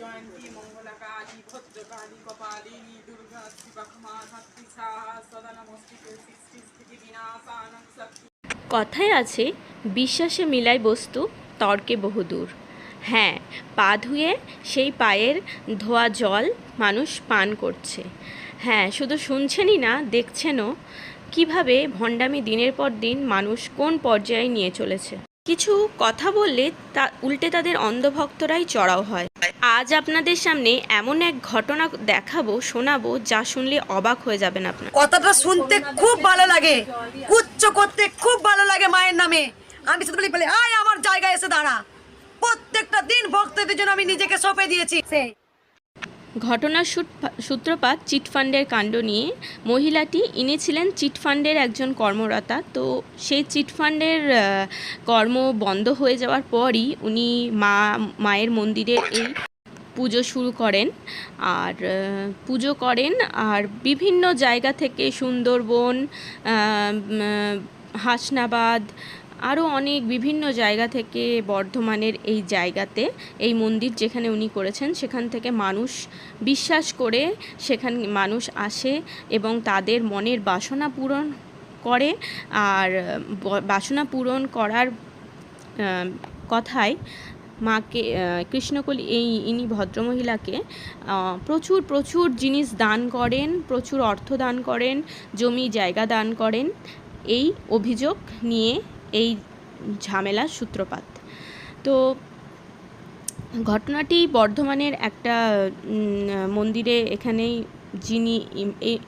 জয়ন্তী কপালিনী দুর্গা সাহা সদা সৃষ্টি স্থিতি শক্তি কথায় আছে, বিশ্বাসে মিলাই বস্তু, তর্কে বহুদূর। হ্যাঁ পা ধুয়ে সেই পায়ের ধোয়া জল মানুষ পান করছে। হ্যাঁ শুধু শুনছেনই না, দেখছেনও। কীভাবে ভণ্ডামি দিনের পর দিন মানুষ কোন পর্যায়ে নিয়ে চলেছে? কিছু কথা বললে তা উল্টে তাদের অন্ধভক্তরাই চড়াও হয়। আজ আপনাদের সামনে এমন এক ঘটনা দেখাবো, শোনাবো, যা শুনলে অবাক হয়ে যাবেন আপনার। কথাটা শুনতে খুব ভালো লাগে। উচ্চ করতে খুব ভালো লাগে মায়ের নামে। আমি শুধু বলি, আয় আমার জায়গায় এসে দাঁড়া। প্রত্যেকটা দিন ভক্তদের জন্য আমি নিজেকে সঁপে দিয়েছি। ঘটনার সূত্রপাত চিটফান্ডের কাণ্ড নিয়ে। মহিলাটি ইনি ছিলেন চিটফান্ডের একজন কর্মরতা তো সেই চিটফান্ডের কর্ম বন্ধ হয়ে যাওয়ার পরই উনি মা মায়ের মন্দিরে এই পুজো শুরু করেন। আর পুজো করেন। আর বিভিন্ন জায়গা থেকে সুন্দরবন হাসনাবাদ আরও অনেক বিভিন্ন জায়গা থেকে বর্ধমানের এই জায়গাতে এই মন্দির যেখানে উনি করেছেন, সেখান থেকে মানুষ বিশ্বাস করে সেখান মানুষ আসে এবং তাদের মনের বাসনা পূরণ করে। আর বাসনা পূরণ করার কথায় মাকে কৃষ্ণকলি, এই ইনি ভদ্রমহিলাকে প্রচুর প্রচুর জিনিস দান করেন, প্রচুর অর্থ দান করেন, জমি জায়গা দান করেন। এই অভিযোগ নিয়ে এই ঝামেলার সূত্রপাত। তো ঘটনাটি বর্ধমানের একটা মন্দিরে এখানেই যিনি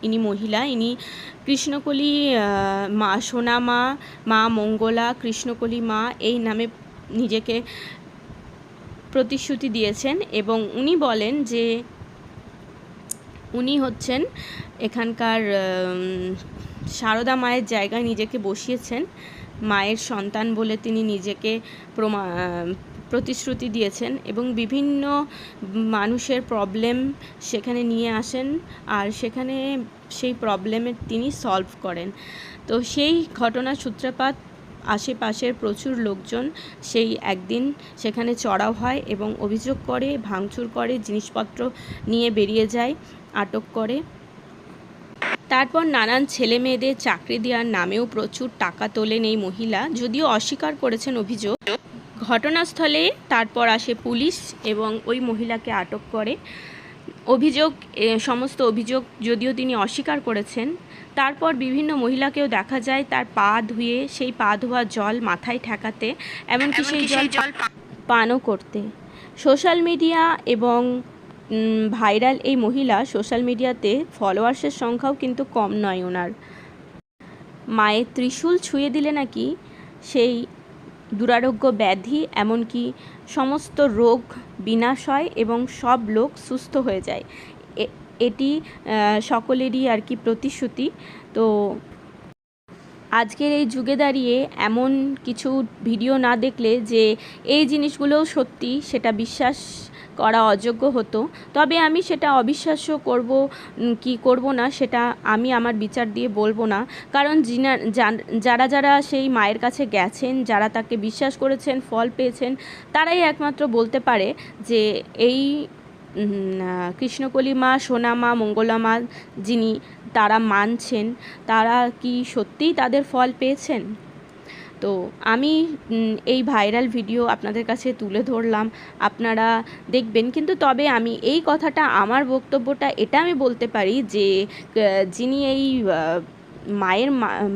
ইনি মহিলা, ইনি কৃষ্ণকলি মা সোনা মা মা মঙ্গলা, কৃষ্ণকলি মা এই নামে নিজেকে প্রতিশ্রুতি দিয়েছেন এবং উনি বলেন যে উনি হচ্ছেন এখানকার সারদা মায়ের জায়গায় নিজেকে বসিয়েছেন। মায়ের সন্তান বলে তিনি নিজেকে প্রমা প্রতিশ্রুতি দিয়েছেন এবং বিভিন্ন মানুষের প্রবলেম সেখানে নিয়ে আসেন আর সেখানে সেই প্রবলেমের তিনি সলভ করেন। তো সেই ঘটনার সূত্রপাত আশেপাশের প্রচুর লোকজন সেই একদিন সেখানে চড়াও হয় এবং অভিযোগ করে, ভাঙচুর করে, জিনিসপত্র নিয়ে বেরিয়ে যায়, আটক করে। তারপর নানান ছেলে মেয়েদের চাকরি দেওয়ার নামেও প্রচুর টাকা তোলেন এই মহিলা যদিও অস্বীকার করেছেন অভিযোগ। ঘটনাস্থলে তারপর আসে পুলিশ এবং ওই মহিলাকে আটক করে। অভিযোগ সমস্ত অভিযোগ যদিও তিনি অস্বীকার করেছেন তারপর বিভিন্ন মহিলাকেও দেখা যায় তার পা ধুয়ে সেই পা ধোয়া জল মাথায় ঠেকাতে এমনকি সেই জল পানও করতে। সোশ্যাল মিডিয়া এবং ভাইরাল এই মহিলা সোশ্যাল মিডিয়াতে ফলোয়ার্সের সংখ্যাও কিন্তু কম নয় ওনার। মায়ের ত্রিশূল ছুঁয়ে দিলে নাকি সেই দুরারোগ্য ব্যাধি, এমনকি সমস্ত রোগ বিনাশ হয় এবং সব লোক সুস্থ হয়ে যায়। এটি সকলেরই আর কি প্রতিশ্রুতি। তো আজকের এই যুগে দাঁড়িয়ে এমন কিছু ভিডিও না দেখলে যে এই জিনিসগুলো সত্যি, সেটা বিশ্বাস করা অযোগ্য হতো। তবে আমি সেটা অবিশ্বাস্য করব কি করব না সেটা আমি আমার বিচার দিয়ে বলব না। কারণ যিনা যারা যারা সেই মায়ের কাছে গেছেন, যারা তাকে বিশ্বাস করেছেন, ফল পেয়েছেন, তারাই একমাত্র বলতে পারে যে এই কৃষ্ণকলি মা, সোনা মা, মঙ্গলা মা যিনি তারা মানছেন, তারা কি সত্যিই তাদের ফল পেয়েছেন? তো আমি এই ভাইরাল ভিডিও আপনাদের কাছে তুলে ধরলাম, আপনারা দেখবেন। কিন্তু তবে আমি এই কথাটা, আমার বক্তব্যটা, এটা আমি বলতে পারি যে যিনি এই মায়ের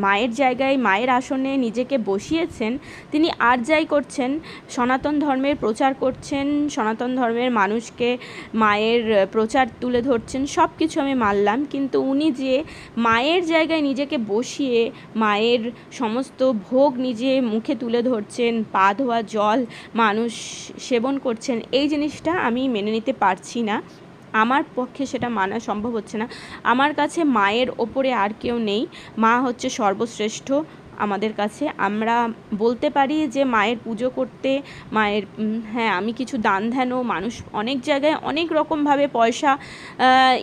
মায়ের জায়গায়, মায়ের আসনে নিজেকে বসিয়েছেন, তিনি আর যাই করছেন, সনাতন ধর্মের প্রচার করছেন, সনাতন ধর্মের মানুষকে মায়ের প্রচার তুলে ধরছেন সব কিছু আমি মানলাম, কিন্তু উনি যে মায়ের জায়গায় নিজেকে বসিয়ে মায়ের সমস্ত ভোগ নিজে মুখে তুলে ধরছেন, পা ধোয়া জল, মানুষ সেবন করছেন, এই জিনিসটা আমি মেনে নিতে পারছি না। আমার পক্ষে সেটা মানা সম্ভব হচ্ছে না। আমার কাছে মায়ের ওপরে আর কেউ নেই। মা হচ্ছে সর্বশ্রেষ্ঠ আমাদের কাছে। আমরা বলতে পারি যে মায়ের পুজো করতে, মায়ের হ্যাঁ আমি কিছু দান ধ্যানও মানুষ অনেক জায়গায় অনেক রকমভাবে পয়সা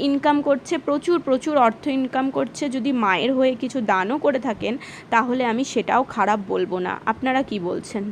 ইনকাম করছে, প্রচুর প্রচুর অর্থ ইনকাম করছে। যদি মায়ের হয়ে কিছু দানও করে থাকেন, তাহলে আমি সেটাও খারাপ বলব না। আপনারা কি বলছেন?